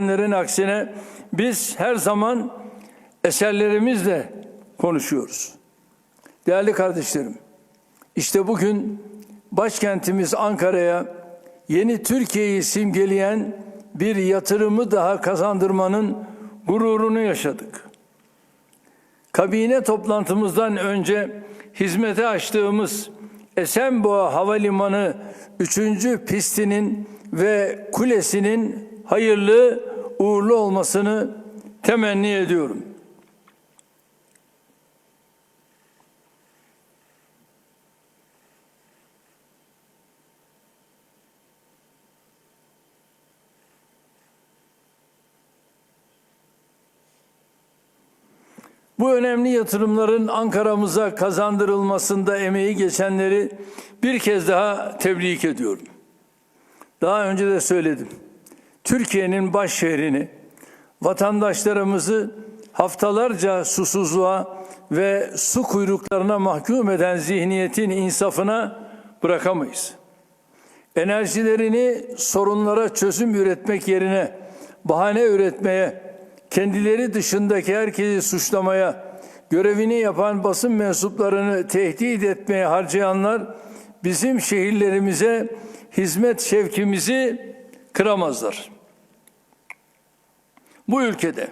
Lerin aksine biz her zaman eserlerimizle konuşuyoruz. Değerli kardeşlerim, işte bugün başkentimiz Ankara'ya yeni Türkiye'yi simgeleyen bir yatırımı daha kazandırmanın gururunu yaşadık. Kabine toplantımızdan önce hizmete açtığımız Esenboğa Havalimanı 3. pistinin ve kulesinin hayırlı uğurlu olmasını temenni ediyorum. Bu önemli yatırımların Ankara'mıza kazandırılmasında emeği geçenleri bir kez daha tebrik ediyorum. Daha önce de söyledim. Türkiye'nin baş şehrini, vatandaşlarımızı haftalarca susuzluğa ve su kuyruklarına mahkum eden zihniyetin insafına bırakamayız. Enerjilerini sorunlara çözüm üretmek yerine bahane üretmeye, kendileri dışındaki herkesi suçlamaya, görevini yapan basın mensuplarını tehdit etmeye harcayanlar bizim şehirlerimize hizmet şevkimizi kıramazlar. Bu ülkede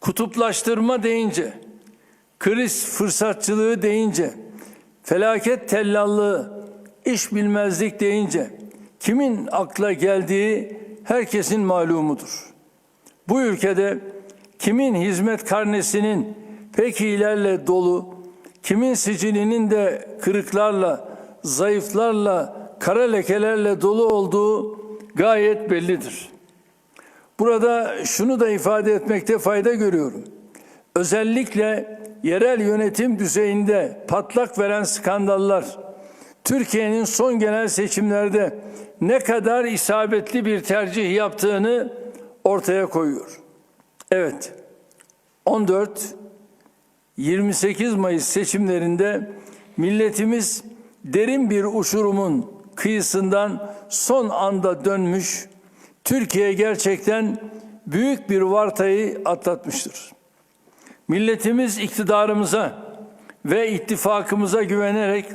kutuplaştırma deyince, kriz fırsatçılığı deyince, felaket tellallığı, iş bilmezlik deyince kimin akla geldiği herkesin malumudur. Bu ülkede kimin hizmet karnesinin pekilerle dolu, kimin sicilinin de kırıklarla, zayıflarla, kara lekelerle dolu olduğu gayet bellidir. Burada şunu da ifade etmekte fayda görüyorum. Özellikle yerel yönetim düzeyinde patlak veren skandallar Türkiye'nin son genel seçimlerde ne kadar isabetli bir tercih yaptığını ortaya koyuyor. Evet. 14 28 Mayıs seçimlerinde milletimiz derin bir uçurumun kıyısından son anda dönmüş, Türkiye gerçekten büyük bir vartayı atlatmıştır. Milletimiz iktidarımıza ve ittifakımıza güvenerek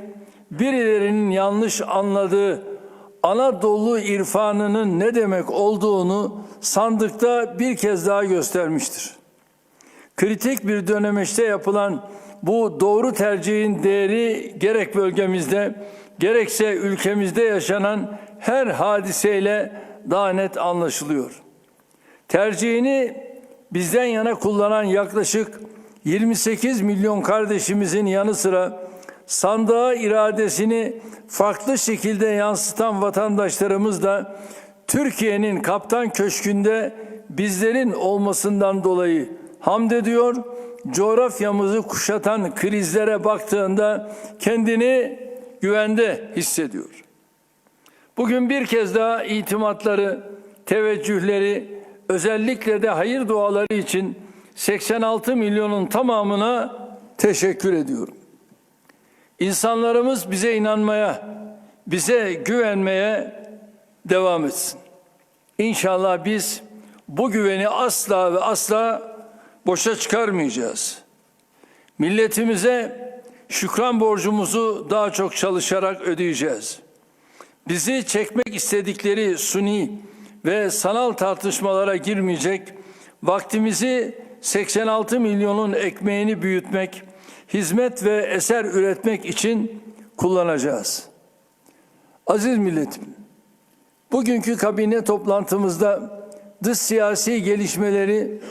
birilerinin yanlış anladığı Anadolu irfanının ne demek olduğunu sandıkta bir kez daha göstermiştir. Kritik bir dönemeçte yapılan bu doğru tercihin değeri gerek bölgemizde gerekse ülkemizde yaşanan her hadiseyle daha net anlaşılıyor. Tercihini bizden yana kullanan yaklaşık 28 milyon kardeşimizin yanı sıra sandığa iradesini farklı şekilde yansıtan vatandaşlarımız da Türkiye'nin kaptan köşkünde bizlerin olmasından dolayı hamd ediyor. Coğrafyamızı kuşatan krizlere baktığında kendini güvende hissediyor. Bugün bir kez daha itimatları, teveccühleri, özellikle de hayır duaları için 86 milyonun tamamına teşekkür ediyorum. İnsanlarımız bize inanmaya, bize güvenmeye devam etsin. İnşallah biz bu güveni asla ve asla boşa çıkarmayacağız. Milletimize şükran borcumuzu daha çok çalışarak ödeyeceğiz. Bizi çekmek istedikleri suni ve sanal tartışmalara girmeyecek, vaktimizi 86 milyonun ekmeğini büyütmek, hizmet ve eser üretmek için kullanacağız. Aziz milletim, bugünkü kabine toplantımızda dış siyasi gelişmeleri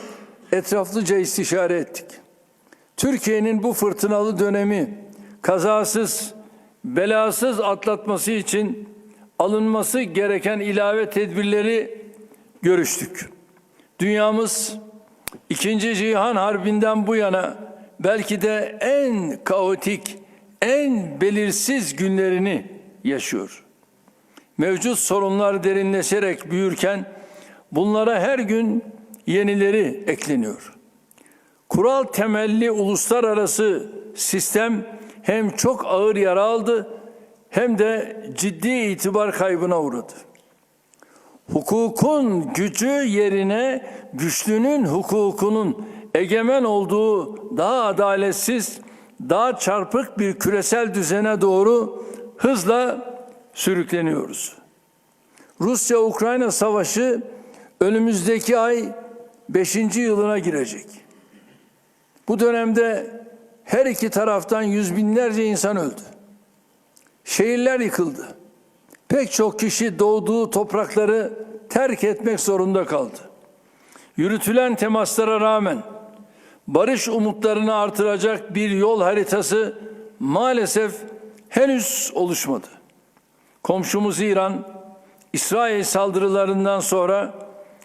etraflıca istişare ettik. Türkiye'nin bu fırtınalı dönemi kazasız, belasız atlatması için alınması gereken ilave tedbirleri görüştük. Dünyamız İkinci Cihan Harbi'nden bu yana belki de en kaotik, en belirsiz günlerini yaşıyor. Mevcut sorunlar derinleşerek büyürken bunlara her gün yenileri ekleniyor. Kural temelli uluslararası sistem hem çok ağır yara aldı hem de ciddi itibar kaybına uğradı. hukukun gücü yerine güçlünün hukukunun egemen olduğu daha adaletsiz, daha çarpık bir küresel düzene doğru hızla sürükleniyoruz. Rusya-Ukrayna savaşı önümüzdeki ay 5. yılına girecek. Bu dönemde her iki taraftan yüz binlerce insan öldü. Şehirler yıkıldı. Pek çok kişi doğduğu toprakları terk etmek zorunda kaldı. Yürütülen temaslara rağmen barış umutlarını artıracak bir yol haritası maalesef henüz oluşmadı. Komşumuz İran, İsrail saldırılarından sonra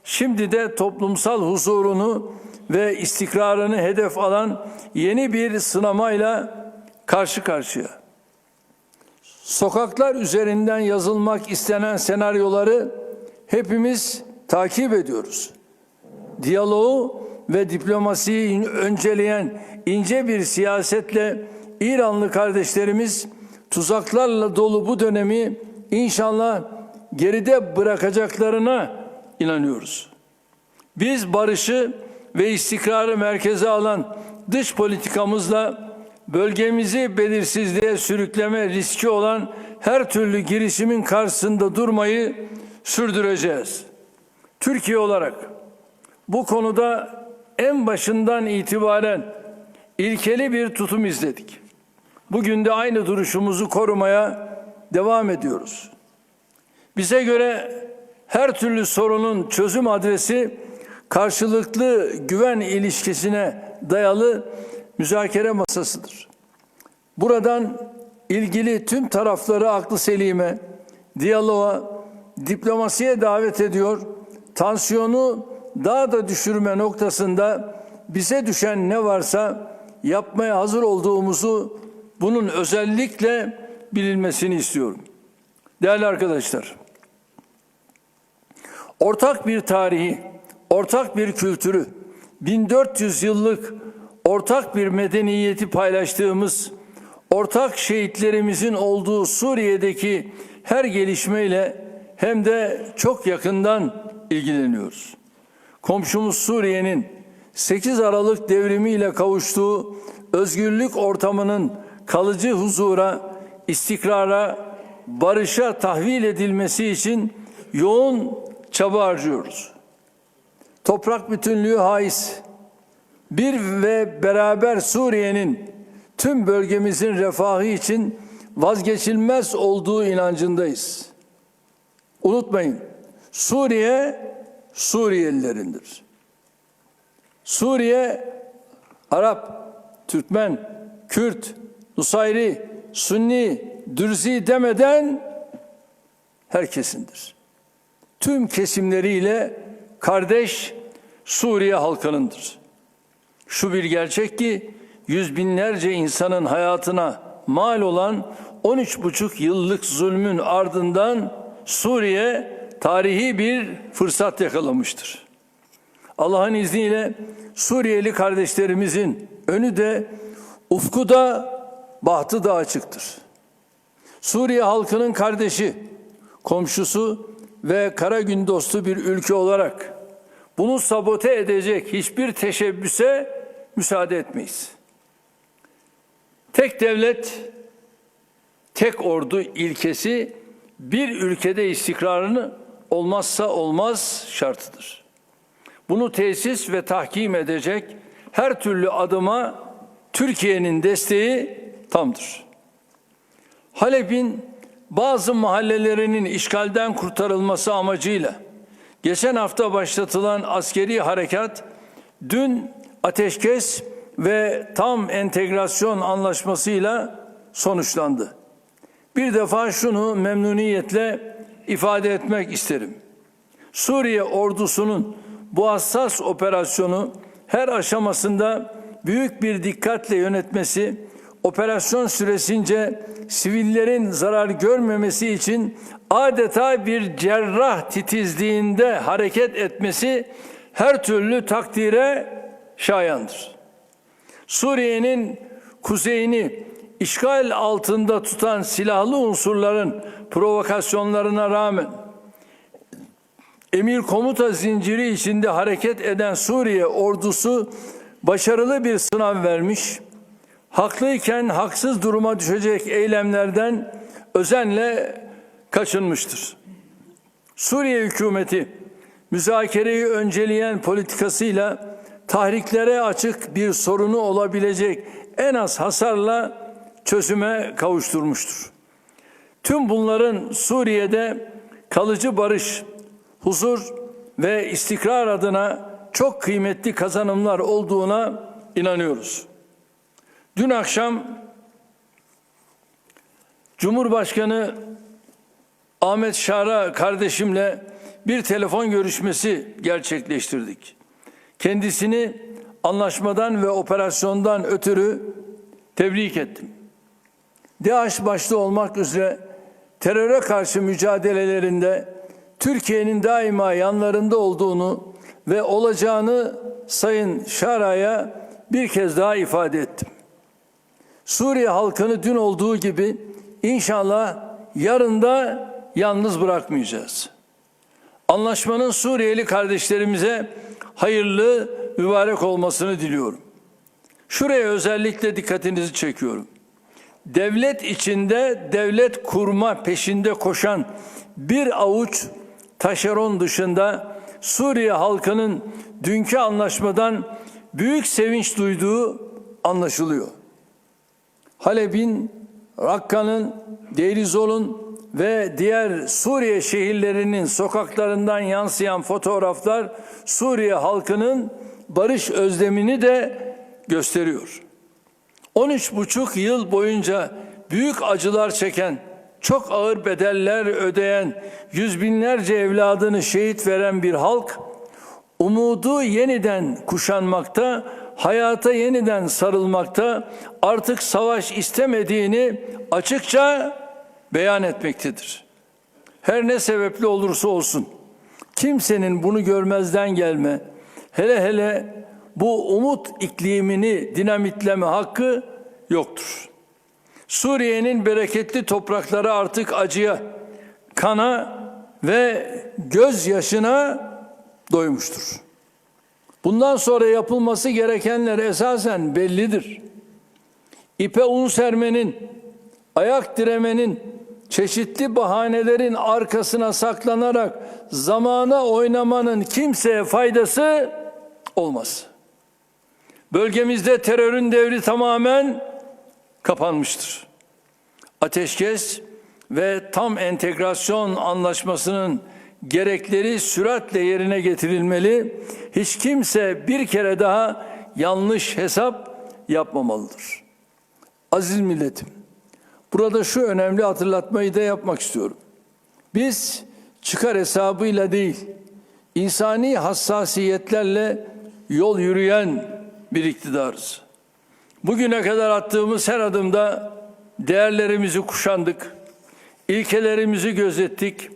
şimdi de toplumsal huzurunu ve istikrarını hedef alan yeni bir sınamayla karşı karşıya. Sokaklar üzerinden yazılmak istenen senaryoları hepimiz takip ediyoruz. Diyaloğu ve diplomasiyi önceleyen ince bir siyasetle İranlı kardeşlerimiz tuzaklarla dolu bu dönemi inşallah geride bırakacaklarına inanıyoruz. Biz barışı ve istikrarı merkeze alan dış politikamızla bölgemizi belirsizliğe sürükleme riski olan her türlü girişimin karşısında durmayı sürdüreceğiz. Türkiye olarak bu konuda en başından itibaren ilkeli bir tutum izledik. Bugün de aynı duruşumuzu korumaya devam ediyoruz. Bize göre her türlü sorunun çözüm adresi karşılıklı güven ilişkisine dayalı müzakere masasıdır. Buradan ilgili tüm tarafları aklı selime, diyaloğa, diplomasiye davet ediyor. Tansiyonu daha da düşürme noktasında bize düşen ne varsa yapmaya hazır olduğumuzu bunun özellikle bilinmesini istiyorum. Değerli arkadaşlar, ortak bir tarihi, ortak bir kültürü, 1400 yıllık ortak bir medeniyeti paylaştığımız, ortak şehitlerimizin olduğu Suriye'deki her gelişmeyle hem de çok yakından ilgileniyoruz. Komşumuz Suriye'nin 8 Aralık devrimiyle kavuştuğu özgürlük ortamının kalıcı huzura, istikrara, barışa tahvil edilmesi için yoğun çaba harcıyoruz. Toprak bütünlüğü haiz. Bir ve beraber Suriye'nin tüm bölgemizin refahı için vazgeçilmez olduğu inancındayız. Unutmayın, Suriye Suriyelilerindir. Suriye Arap, Türkmen, Kürt, Nusayri, Sunni, Dürzi demeden herkesindir. Tüm kesimleriyle kardeş Suriye halkınındır. Şu bir gerçek ki yüz binlerce insanın hayatına mal olan 13,5 yıllık zulmün ardından Suriye tarihi bir fırsat yakalamıştır. Allah'ın izniyle Suriyeli kardeşlerimizin önü de ufku da bahtı da açıktır. Suriye halkının kardeşi, komşusu ve kara gün dostu bir ülke olarak bunu sabote edecek hiçbir teşebbüse müsaade etmeyiz. Tek devlet, tek ordu ilkesi bir ülkede istikrarını olmazsa olmaz şartıdır. Bunu tesis ve tahkim edecek her türlü adıma Türkiye'nin desteği tamdır. Halep'in bazı mahallelerinin işgalden kurtarılması amacıyla geçen hafta başlatılan askeri harekat dün ateşkes ve tam entegrasyon anlaşmasıyla sonuçlandı. Bir defa şunu memnuniyetle ifade etmek isterim. Suriye ordusunun bu hassas operasyonu her aşamasında büyük bir dikkatle yönetmesi, operasyon süresince sivillerin zarar görmemesi için adeta bir cerrah titizliğinde hareket etmesi her türlü takdire şayandır. Suriye'nin kuzeyini işgal altında tutan silahlı unsurların provokasyonlarına rağmen Emir komuta zinciri içinde hareket eden Suriye ordusu başarılı bir sınav vermiş. Haklıyken haksız duruma düşecek eylemlerden özenle kaçınmıştır. Suriye hükümeti müzakereyi önceleyen politikasıyla tahriklere açık bir sorunu olabilecek en az hasarla çözüme kavuşturmuştur. Tüm bunların Suriye'de kalıcı barış, huzur ve istikrar adına çok kıymetli kazanımlar olduğuna inanıyoruz. Dün akşam Cumhurbaşkanı Ahmet Şara kardeşimle bir telefon görüşmesi gerçekleştirdik. Kendisini anlaşmadan ve operasyondan ötürü tebrik ettim. DAEŞ başta olmak üzere teröre karşı mücadelelerinde Türkiye'nin daima yanlarında olduğunu ve olacağını Sayın Şara'ya bir kez daha ifade ettim. Suriye halkını dün olduğu gibi inşallah yarın da yalnız bırakmayacağız. Anlaşmanın Suriyeli kardeşlerimize hayırlı, mübarek olmasını diliyorum. Şuraya özellikle dikkatinizi çekiyorum. Devlet içinde devlet kurma peşinde koşan bir avuç taşeron dışında Suriye halkının dünkü anlaşmadan büyük sevinç duyduğu anlaşılıyor. Halep'in, Rakka'nın, Deirizol'un ve diğer Suriye şehirlerinin sokaklarından yansıyan fotoğraflar Suriye halkının barış özlemini de gösteriyor. 13 buçuk yıl boyunca büyük acılar çeken, çok ağır bedeller ödeyen, yüz binlerce evladını şehit veren bir halk, umudu yeniden kuşanmakta, hayata yeniden sarılmakta, artık savaş istemediğini açıkça beyan etmektedir. Her ne sebeple olursa olsun, kimsenin bunu görmezden gelme, hele hele bu umut iklimini dinamitleme hakkı yoktur. Suriye'nin bereketli toprakları artık acıya, kana ve gözyaşına doymuştur. Bundan sonra yapılması gerekenler esasen bellidir. İpe un sermenin, ayak diremenin, çeşitli bahanelerin arkasına saklanarak zamana oynamanın kimseye faydası olmaz. Bölgemizde terörün devri tamamen kapanmıştır. Ateşkes ve tam entegrasyon anlaşmasının gerekleri süratle yerine getirilmeli. Hiç kimse bir kere daha yanlış hesap yapmamalıdır. Aziz milletim, burada şu önemli hatırlatmayı da yapmak istiyorum. Biz çıkar hesabıyla değil, insani hassasiyetlerle yol yürüyen bir iktidarız. Bugüne kadar attığımız her adımda değerlerimizi kuşandık, ilkelerimizi gözettik,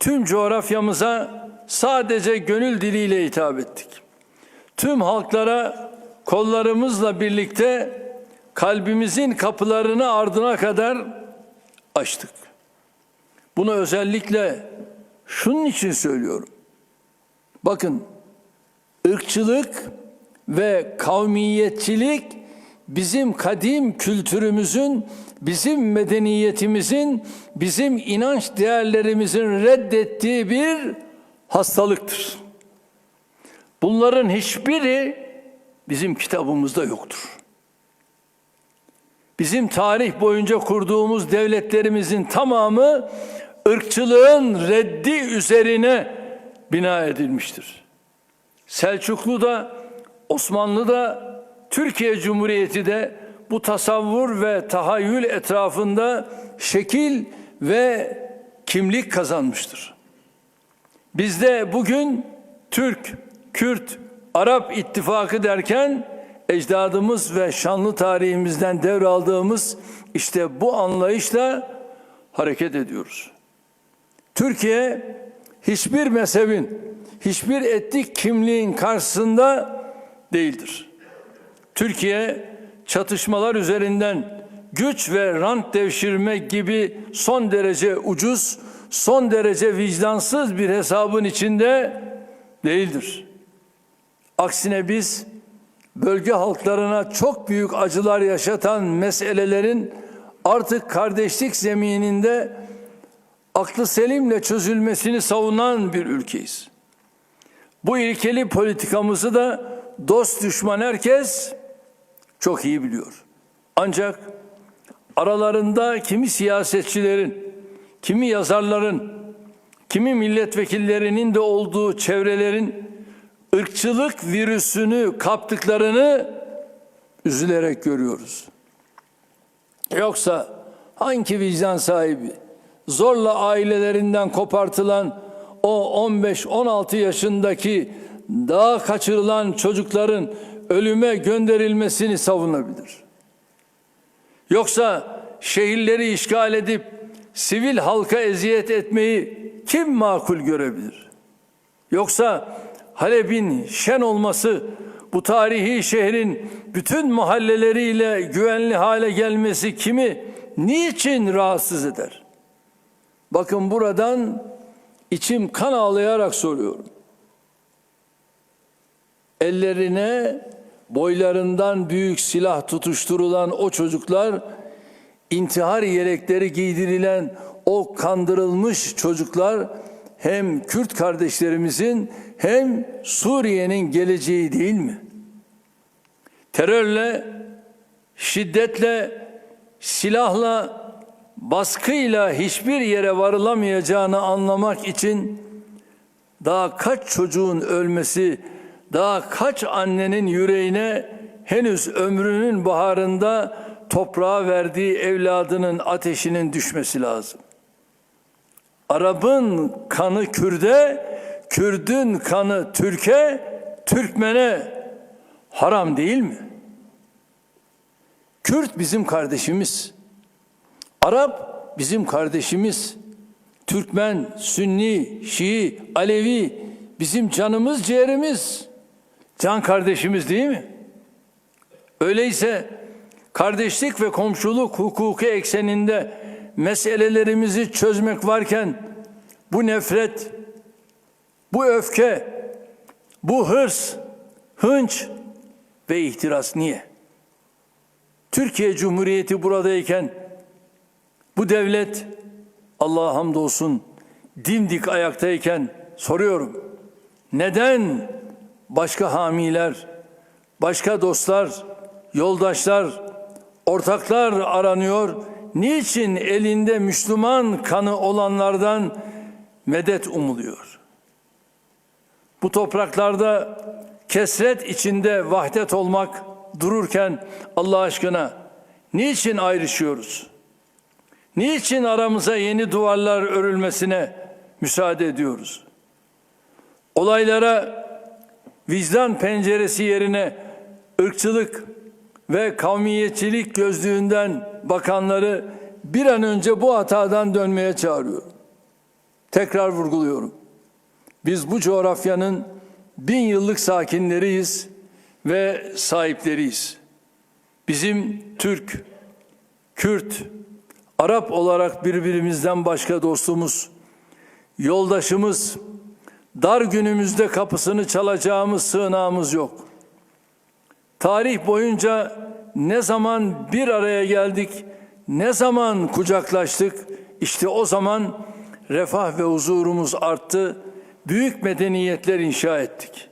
tüm coğrafyamıza sadece gönül diliyle hitap ettik. Tüm halklara kollarımızla birlikte kalbimizin kapılarını ardına kadar açtık. Bunu özellikle şunun için söylüyorum. Bakın ırkçılık ve kavmiyetçilik bizim kadim kültürümüzün, bizim medeniyetimizin, bizim inanç değerlerimizin reddettiği bir hastalıktır. Bunların hiçbiri bizim kitabımızda yoktur. Bizim tarih boyunca kurduğumuz devletlerimizin tamamı ırkçılığın reddi üzerine bina edilmiştir. Selçuklu da, Osmanlı da, Türkiye Cumhuriyeti de bu tasavvur ve tahayyül etrafında şekil ve kimlik kazanmıştır. Bizde bugün Türk, Kürt, Arap ittifakı derken ecdadımız ve şanlı tarihimizden devraldığımız işte bu anlayışla hareket ediyoruz. Türkiye hiçbir mezhebin, hiçbir etnik kimliğin karşısında değildir. Türkiye çatışmalar üzerinden güç ve rant devşirme gibi son derece ucuz, son derece vicdansız bir hesabın içinde değildir. Aksine biz bölge halklarına çok büyük acılar yaşatan meselelerin artık kardeşlik zemininde aklı selimle çözülmesini savunan bir ülkeyiz. Bu ilkeli politikamızı da dost düşman herkes çok iyi biliyor. Ancak aralarında kimi siyasetçilerin, kimi yazarların, kimi milletvekillerinin de olduğu çevrelerin ırkçılık virüsünü kaptıklarını üzülerek görüyoruz. Yoksa hangi vicdan sahibi zorla ailelerinden kopartılan o 15-16 yaşındaki daha kaçırılan çocukların ölüme gönderilmesini savunabilir? Yoksa şehirleri işgal edip sivil halka eziyet etmeyi kim makul görebilir? Yoksa Halep'in şen olması bu tarihi şehrin bütün mahalleleriyle güvenli hale gelmesi kimi niçin rahatsız eder? Bakın buradan içim kan ağlayarak soruyorum. Ellerine boylarından büyük silah tutuşturulan o çocuklar, intihar yelekleri giydirilen o kandırılmış çocuklar hem Kürt kardeşlerimizin hem Suriye'nin geleceği değil mi? Terörle, şiddetle, silahla, baskıyla hiçbir yere varılamayacağını anlamak için daha kaç çocuğun ölmesi, daha kaç annenin yüreğine henüz ömrünün baharında toprağa verdiği evladının ateşinin düşmesi lazım. Arap'ın kanı Kürde, Kürdün kanı Türk'e, Türkmen'e haram değil mi? Kürt bizim kardeşimiz. Arap bizim kardeşimiz. Türkmen, Sünni, Şii, Alevi bizim canımız, ciğerimiz. Can kardeşimiz değil mi? Öyleyse kardeşlik ve komşuluk hukuku ekseninde meselelerimizi çözmek varken bu nefret, bu öfke, bu hırs, hınç ve ihtiras niye? Türkiye Cumhuriyeti buradayken bu devlet Allah'a hamdolsun dimdik ayaktayken soruyorum. Neden başka hamiler, başka dostlar, yoldaşlar, ortaklar aranıyor? Niçin elinde Müslüman kanı olanlardan medet umuluyor? Bu topraklarda kesret içinde vahdet olmak dururken Allah aşkına niçin ayrışıyoruz? Niçin aramıza yeni duvarlar örülmesine müsaade ediyoruz? Olaylara vicdan penceresi yerine ırkçılık ve kavmiyetçilik gözlüğünden bakanları bir an önce bu hatadan dönmeye çağırıyorum. Tekrar vurguluyorum. Biz bu coğrafyanın bin yıllık sakinleriyiz ve sahipleriyiz. Bizim Türk, Kürt, Arap olarak birbirimizden başka dostumuz, yoldaşımız, dar günümüzde kapısını çalacağımız sığınağımız yok. Tarih boyunca ne zaman bir araya geldik, ne zaman kucaklaştık, işte o zaman refah ve huzurumuz arttı, büyük medeniyetler inşa ettik.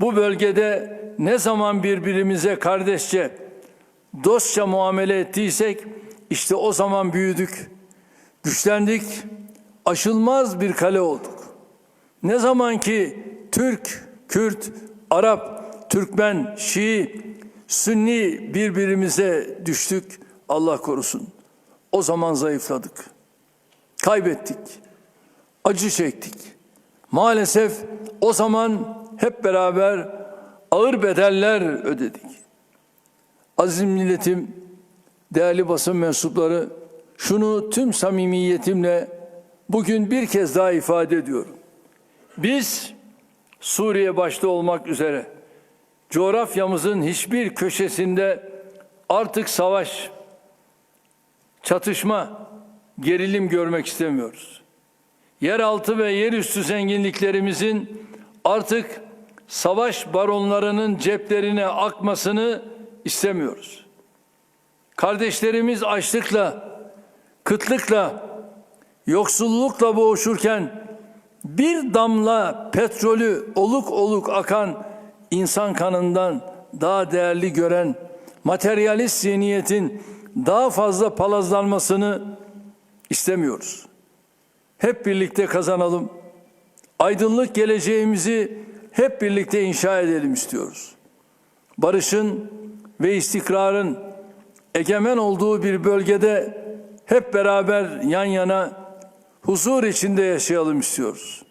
Bu bölgede ne zaman birbirimize kardeşçe, dostça muamele ettiysek, işte o zaman büyüdük, güçlendik, aşılmaz bir kale olduk. Ne zaman ki Türk, Kürt, Arap, Türkmen, Şii, Sünni birbirimize düştük, Allah korusun. O zaman zayıfladık. Kaybettik. Acı çektik. Maalesef o zaman hep beraber ağır bedeller ödedik. Aziz milletim, değerli basın mensupları, şunu tüm samimiyetimle bugün bir kez daha ifade ediyorum. Biz Suriye başta olmak üzere coğrafyamızın hiçbir köşesinde artık savaş, çatışma, gerilim görmek istemiyoruz. Yeraltı ve yerüstü zenginliklerimizin artık savaş baronlarının ceplerine akmasını istemiyoruz. Kardeşlerimiz açlıkla, kıtlıkla, yoksullukla boğuşurken bir damla petrolü oluk oluk akan insan kanından daha değerli gören materyalist zihniyetin daha fazla palazlanmasını istemiyoruz. Hep birlikte kazanalım. Aydınlık geleceğimizi hep birlikte inşa edelim istiyoruz. Barışın ve istikrarın egemen olduğu bir bölgede hep beraber yan yana huzur içinde yaşayalım istiyoruz.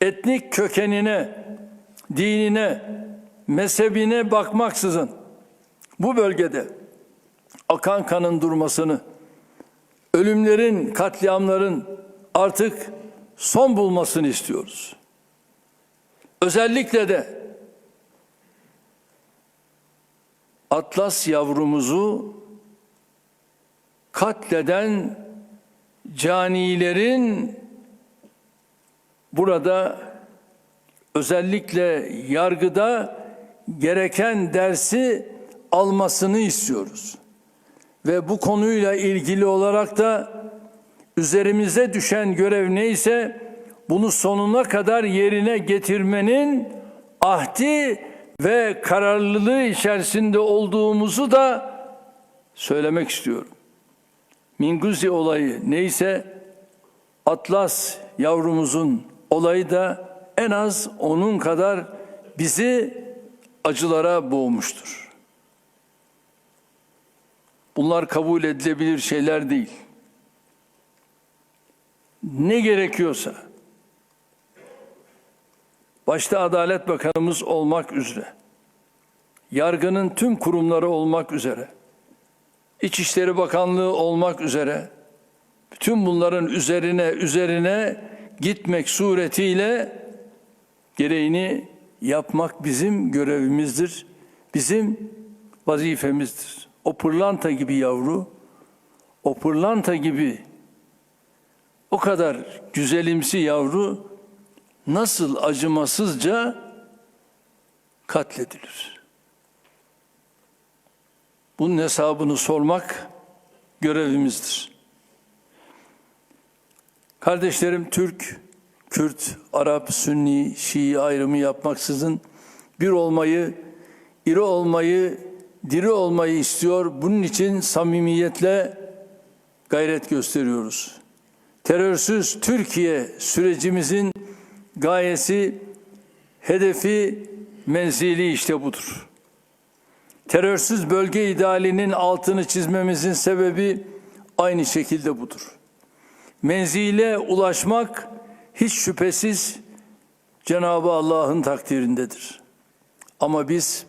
Etnik kökenine, dinine, mezhebine bakmaksızın bu bölgede akan kanın durmasını, ölümlerin, katliamların artık son bulmasını istiyoruz. Özellikle de Atlas yavrumuzu katleden canilerin burada özellikle yargıda gereken dersi almasını istiyoruz. Ve bu konuyla ilgili olarak da üzerimize düşen görev neyse bunu sonuna kadar yerine getirmenin ahdi ve kararlılığı içerisinde olduğumuzu da söylemek istiyorum. Minguzi olayı neyse Atlas yavrumuzun olayı da en az onun kadar bizi acılara boğmuştur. Bunlar kabul edilebilir şeyler değil. Ne gerekiyorsa başta Adalet Bakanımız olmak üzere yargının tüm kurumları olmak üzere İçişleri Bakanlığı olmak üzere bütün bunların üzerine üzerine gitmek suretiyle gereğini yapmak bizim görevimizdir. Bizim vazifemizdir. O pırlanta gibi yavru, o pırlanta gibi o kadar güzelimsi yavru nasıl acımasızca katledilir? Bunun hesabını sormak görevimizdir. Kardeşlerim Türk, Kürt, Arap, Sünni, Şii ayrımı yapmaksızın bir olmayı, iri olmayı, diri olmayı istiyor. Bunun için samimiyetle gayret gösteriyoruz. Terörsüz Türkiye sürecimizin gayesi, hedefi, menzili işte budur. Terörsüz bölge idealinin altını çizmemizin sebebi aynı şekilde budur. Menzile ulaşmak hiç şüphesiz Cenab-ı Allah'ın takdirindedir. Ama biz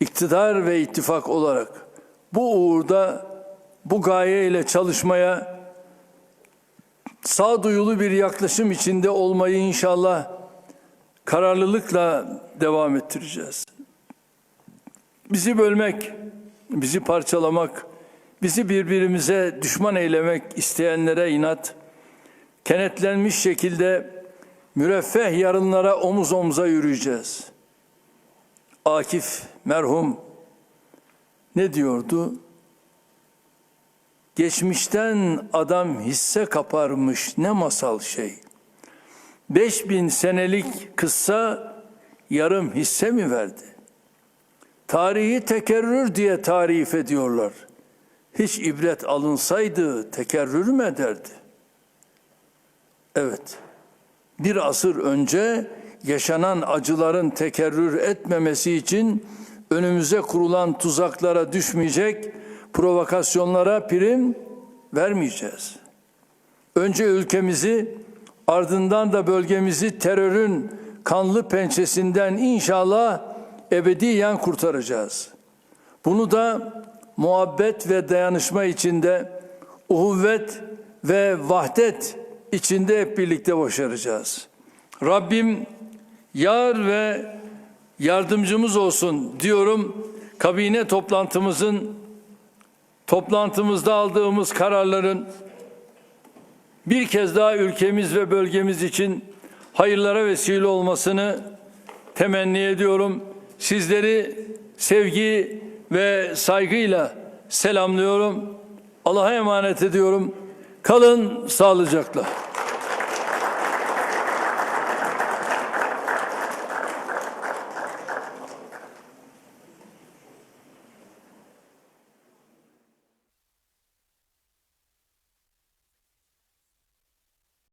iktidar ve ittifak olarak bu uğurda bu gaye ile çalışmaya sağduyulu bir yaklaşım içinde olmayı inşallah kararlılıkla devam ettireceğiz. Bizi bölmek, bizi parçalamak, bizi birbirimize düşman eylemek isteyenlere inat, kenetlenmiş şekilde müreffeh yarınlara omuz omuza yürüyeceğiz. Akif merhum ne diyordu? Geçmişten adam hisse kaparmış ne masal şey. Beş bin senelik kıssa yarım hisse mi verdi? Tarihi tekerrür diye tarif ediyorlar. Hiç ibret alınsaydı tekerrür mü ederdi? Evet, bir asır önce yaşanan acıların tekerrür etmemesi için önümüze kurulan tuzaklara düşmeyecek, provokasyonlara prim vermeyeceğiz. Önce ülkemizi, ardından da bölgemizi terörün kanlı pençesinden inşallah ebediyen kurtaracağız. Bunu da muhabbet ve dayanışma içinde, uhuvvet ve vahdet içinde hep birlikte başaracağız. Rabbim yar ve yardımcımız olsun diyorum. Kabine toplantımızın toplantımızda aldığımız kararların bir kez daha ülkemiz ve bölgemiz için hayırlara vesile olmasını temenni ediyorum. Sizleri sevgi ve saygıyla selamlıyorum. Allah'a emanet ediyorum. Kalın sağlıcakla.